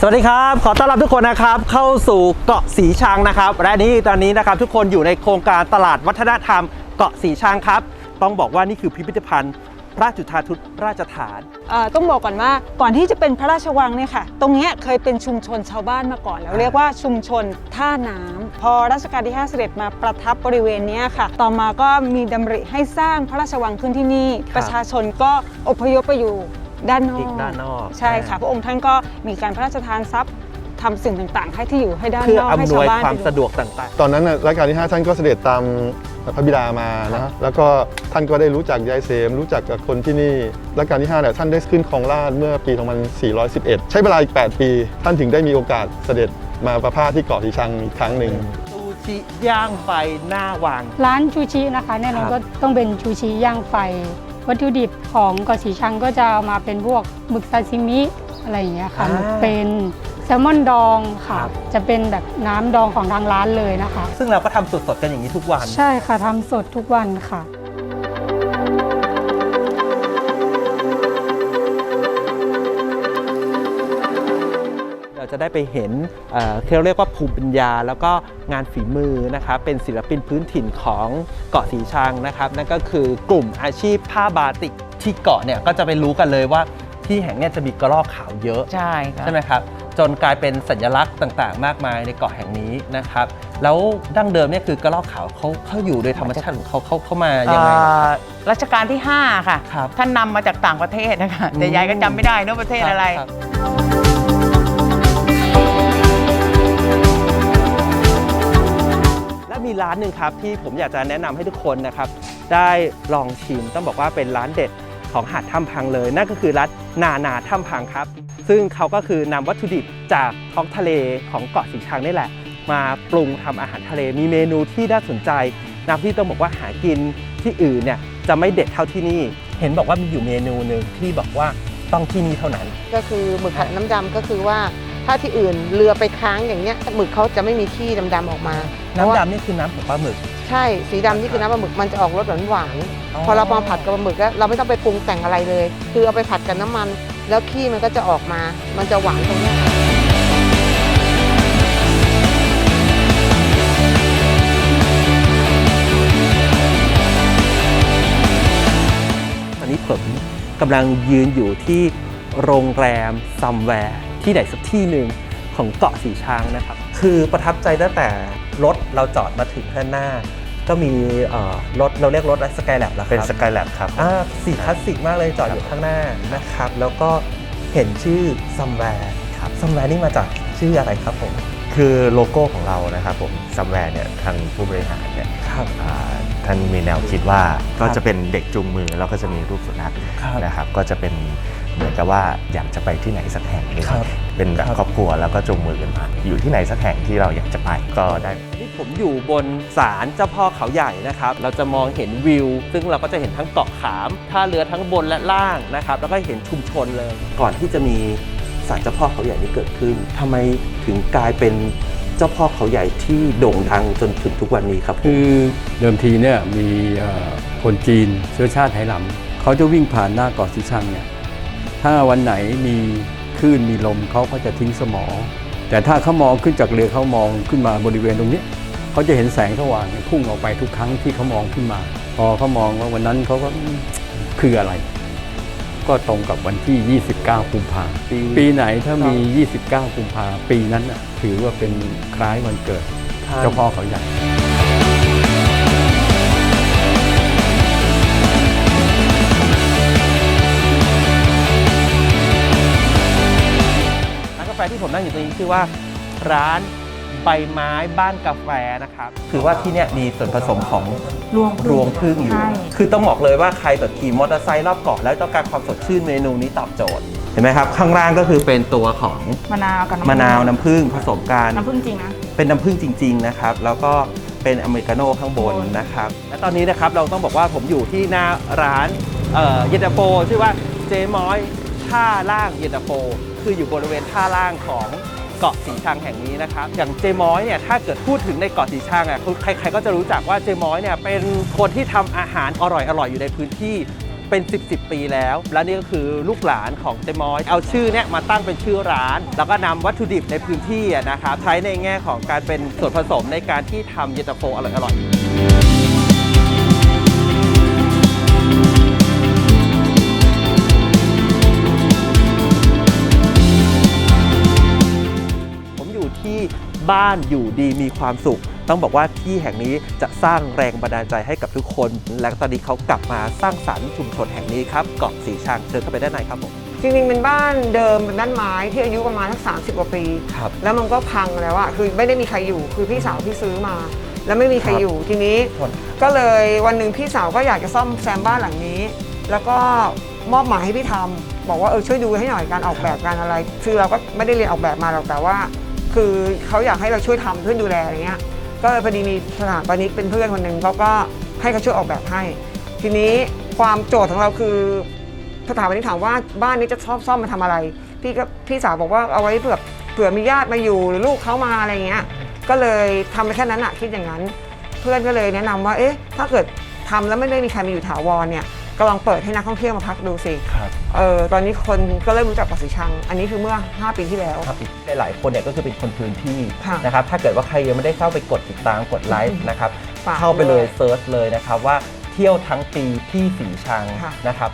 สวัสดีครับ ขอต้อนรับทุกคนนะครับเข้าสู่เกาะสีชังนะครับ และนี่ตอนนี้นะครับทุกคนอยู่ในโครงการตลาดวัฒนธรรมเกาะสีชังครับ ต้องบอกว่านี่คือพิพิธภัณฑ์ พระจุฑาทุตราชฐานเอ่อต้องบอกก่อนว่าก่อนที่จะเป็นพระราชวังเนี่ยค่ะ ตรงเนี้ยเคยเป็นชุมชนชาวบ้านมาก่อน แล้วเรียกว่าชุมชนท่าน้ำพอรัชกาลที่5เสด็จมาประทับบริเวณเนี้ยค่ะ ต่อมาก็มีดำริให้สร้างพระราชวังขึ้นที่นี่ครับประชาชนก็อพยพไปอยู่ ด้านนอกอีกด้านนอกใช่ค่ะ พระองค์ท่านก็มีการพระราชทานทรัพย์ทำสิ่งต่างๆ ให้ที่อยู่ให้ด้านเพื่อนอกให้อำนชาววยบ้านความไปอยู่สะดวกต่างตอนนั้นน่ะรัชกาลที่ 5 ท่านก็เสด็จตามพระบิดามานะแล้วก็ท่านก็ได้รู้จักยายเสม รู้จักกับคนที่นี่รัชกาลที่5เนี่ยท่านได้ขึ้นครองราชย์เมื่อปี 2411 ใช้เวลาอีก 8 ปี ท่านถึงได้มีโอกาสเสด็จมาประพาสที่เกาะสีชังอีกครั้งหนึ่งๆซูชิย่างไฟหน้าวังร้านชูชินะคะแน่นอนครับก็ต้องเป็นชูชิย่างไฟ วัตถุดิบของเกาะสีชังก็จะเอามาเป็นพวกหมึกซาซิมิอะไรอย่างเงี้ยค่ะอ่าหมึกเป็นแซลมอนดองค่ะ ครับ จะเป็นแบบน้ำดองของทางร้านเลยนะคะ ซึ่งเราก็ทำสดๆกันอย่างนี้ทุกวัน ใช่ค่ะทำสดทุกวันค่ะ จะได้ไปเห็นเอ่อที่เราเรียกว่าภูมิปัญญา แล้วก็งานฝีมือนะครับเป็นศิลปินพื้นถิ่นของเกาะสีชังนะครับนั่นก็คือกลุ่มอาชีพผ้าบาติกที่เกาะเนี่ยก็จะไปรู้กันเลยว่าที่แห่งเนี้จะมีกระรอกขาวเยอะใช่ครับใช่ไหมครับจนกลายเป็นสัญลักษณ์ต่างๆ มากมายในเกาะแห่งนี้นะครับ แล้วดั้งเดิมเนี่ยคือกระรอกขาวเขาเขาอยู่โดยธรรมชาติของเขาเขาเข้ามายังไงเอ่อรัชกาลที่ 5 ค่ะครับท่านนำมาจากต่างประเทศนะคะแต่ยายก็จำไม่ได้เนอะประเทศอะไร ร้านหนึ่งครับที่ผมอยากจะแนะนำให้ทุกคนนะครับได้ลองชิมต้องบอกว่าเป็นร้านเด็ดของหาดถ้ำพังเลย นั่นก็คือร้านนานาถ้ำพังครับ ซึ่งเขาก็คือนำวัตถุดิบจากท้องทะเลของเกาะสีชังนี่แหละ มาปรุงทำอาหารทะเลมีเมนูที่น่าสนใจนะที่ต้องบอกว่าหากินที่อื่นเนี่ยจะไม่เด็ดเท่าที่นี่ เห็นบอกว่ามีอยู่เมนูหนึ่งที่บอกว่าต้องที่นี่เท่านั้น ก็คือหมึกผัดน้ำดำก็คือว่า ถ้าที่อื่นเรือไปค้างอย่างเงี้ยหมึกเขาจะไม่มีขี้ดำๆออกมาเพราะว่าน้ำดำนี่คือน้ำของปลาหมึก ใช่สีดำนี่คือน้ำปลาหมึกมันจะออกรสหวานหวานๆอ๋อพอเรามาผัดกับปลาหมึกแล้วเราไม่ต้องไปปรุงแต่งอะไรเลย คือเอาไปผัดกับน้ำมัน แล้วขี้มันก็จะออกมา มันจะหวานตรงเนี้ยตอนนี้ผมกำลังยืนอยู่ที่โรงแรมซัมแวร์ ที่ไหนสักที่หนึ่งของเกาะสีชังนะครับ คือประทับใจตั้งแต่รถเราจอดมาถึงข้างหน้า ก็มีเอ่อรถเราเรียกรถสกายแลบแล้วครับเป็นสกายแลบครับ อ่าสีคลาสสิกมากเลยจอดอยู่ข้างหน้านะครับ แล้วก็เห็นชื่อซัมแวร์ครับ ซัมแวร์นี่มาจากชื่ออะไรครับผมคือโลโก้ของเรานะครับผมซัมแวร์เนี่ยทางผู้บริหารเนี่ยครับ อ่าท่านมีแนวคิดว่าก็จะเป็นเด็กจูงมือแล้วก็จะมีรูปสุนัขครับ นะครับ ก็จะเป็น เหมือนกับว่าอยากจะไปที่ไหนสักแห่งหนึงครับเป็นแบบครับครอบครัวแล้วก็จูงมือกันมาอยู่ที่ไหนสักแห่งที่เราอยากจะไปก็ได้นี่ผมอยู่บนศาลเจ้าพ่อเขาใหญ่นะครับ เราจะมองเห็นวิว ซึ่งเราก็จะเห็นทั้งเกาะขามท่าเรือทั้งบนและล่างนะครับ แล้วก็เห็นชุมชนเลย ก่อนที่จะมีศาลเจ้าพ่อเขาใหญ่นี้เกิดขึ้นทำไมถึงกลายเป็นเจ้าพ่อเขาใหญ่ที่โด่งดังจนถึงทุกวันนี้ครับ คือเดิมทีเนี่ยมีเอ่อคนจีนเชื้อชาติไหหลำเขาจะวิ่งผ่านหน้าเกาะสีชังเนี่ย ถ้าวันไหนมีคลื่นมีลมเขาก็จะทิ้งสมอ แต่ถ้าเขามองขึ้นจากเรือเขามองขึ้นมาบริเวณตรงนี้เขาจะเห็นแสงสว่างเนี่ยพุ่งออกไปทุกครั้งที่เขามองขึ้นมา พอเขามองว่าวันนั้นเขาก็อืมคืออะไร ก็ตรงกับวันที่ 29 กุมภาปีปีไหนถ้ามี 29 กุมภาปีนั้นน่ะถือว่าเป็นคล้ายวันเกิดเจ้าพ่อเขาใหญ่ ว่าร้านใบไม้บ้านกาแฟนะครับคือว่าที่เนี่ยมีส่วนผสมของรวงรวงพึ่งอยู่คือต้องบอกเลยว่าใครแบบขี่มอเตอร์ไซค์รอบเกาะแล้วต้องการความสดชื่นเมนูนี้ตอบโจทย์เห็นไหมครับ ข้างล่างก็คือเป็นตัวของมะนาวกับมะนาวน้ำผึ้งผสมกัน น้ำผึ้งจริงนะ เป็นน้ำผึ้งจริง ๆ นะครับ แล้วก็เป็นอเมริกาโน่ข้างบนนะครับ และตอนนี้นะครับเราต้องบอกว่าผมอยู่ที่หน้าร้านเอ่อเย็นตาโฟชื่อว่าเจม้อยท่าล่างเย็นตาโฟคืออยู่บริเวณท่าล่างของ เกาะสีชังแห่งนี้นะครับอย่างเจมอยเนี่ยถ้าเกิดพูดถึงในเกาะสีชังอะใครๆก็จะรู้จักว่าเจมอยเนี่ยเป็นคนที่ทำอาหารอร่อยๆอยู่ในพื้นที่เป็น 10บสปีแล้ว แล้วนี่ก็คือลูกหลานของเจมอย เอาชื่อเนี่ยมาตั้งเป็นชื่อร้าน แล้วก็นำวัตถุดิบในพื้นที่นะครับใช้ในแง่ของการเป็นส่วนผสมในการที่ทำเยนตาโฟอร่อยๆ บ้านอยู่ดีมีความสุข ต้องบอกว่าที่แห่งนี้จะสร้างแรงบันดาลใจให้กับทุกคน และตอนนี้เขากลับมาสร้างสรรค์ชุมชนแห่งนี้ครับเกาะสีชังเชิญเข้าไปด้านในครับผมจริงๆเป็นบ้านเดิมเป็นบ้านไม้ที่อายุประมาณสักสามสิบกว่าปี ครับ แล้วมันก็พังแล้วอะคือไม่ได้มีใครอยู่คือพี่สาวพี่ซื้อมา แล้วไม่มีใครครับ อยู่ทีนี้ทนก็เลยวันหนึ่งพี่สาวก็อยากจะซ่อมแซมบ้านหลังนี้ แล้วก็มอบหมายให้พี่ทำบอกว่าเออช่วยดูให้หน่อยการออกแบบการอะไร คือเราก็ไม่ได้เรียนออกแบบมาหรอกแต่ว่า คือเขาอยากให้เราช่วยทำช่วยดูแลอะไรเงี้ยก็เลยพอดีมีสถาปนิกเป็นเพื่อนคนหนึ่งเขาก็ให้เขาช่วยออกแบบให้ ทีนี้ความโจทย์ของเราคือสถาปนิกถามว่าบ้านนี้จะชอบซ่อมมาทำอะไร พี่ก็พี่สาวบอกว่าเอาไว้เผื่อเผื่อมีญาติมาอยู่หรือลูกเขามาอะไรเงี้ยก็เลยทำไปแค่นั้นอะคิดอย่างนั้น เพื่อนก็เลยแนะนำว่าเอ๊ะถ้าเกิดทำแล้วไม่ได้มีใครมาอยู่ถาวรเนี่ย ก็ลองเปิดให้นักท่องเที่ยวมาพักดูสิครับเออตอนนี้คนก็เริ่มรู้จักเกาะสีชัง อันนี้คือเมื่อ 5 ปีที่แล้ว ครับหลายๆคนเนี่ยก็คือเป็นคนพื้นที่ค่ะนะครับถ้าเกิดว่าใครยังไม่ได้เข้าไปกดติดตามกดไลค์นะครับฝากเข้าไปเลยด้วยเซิร์ชเลยนะครับว่าเที่ยวทั้งปีที่สีชังค่ะ นะครับ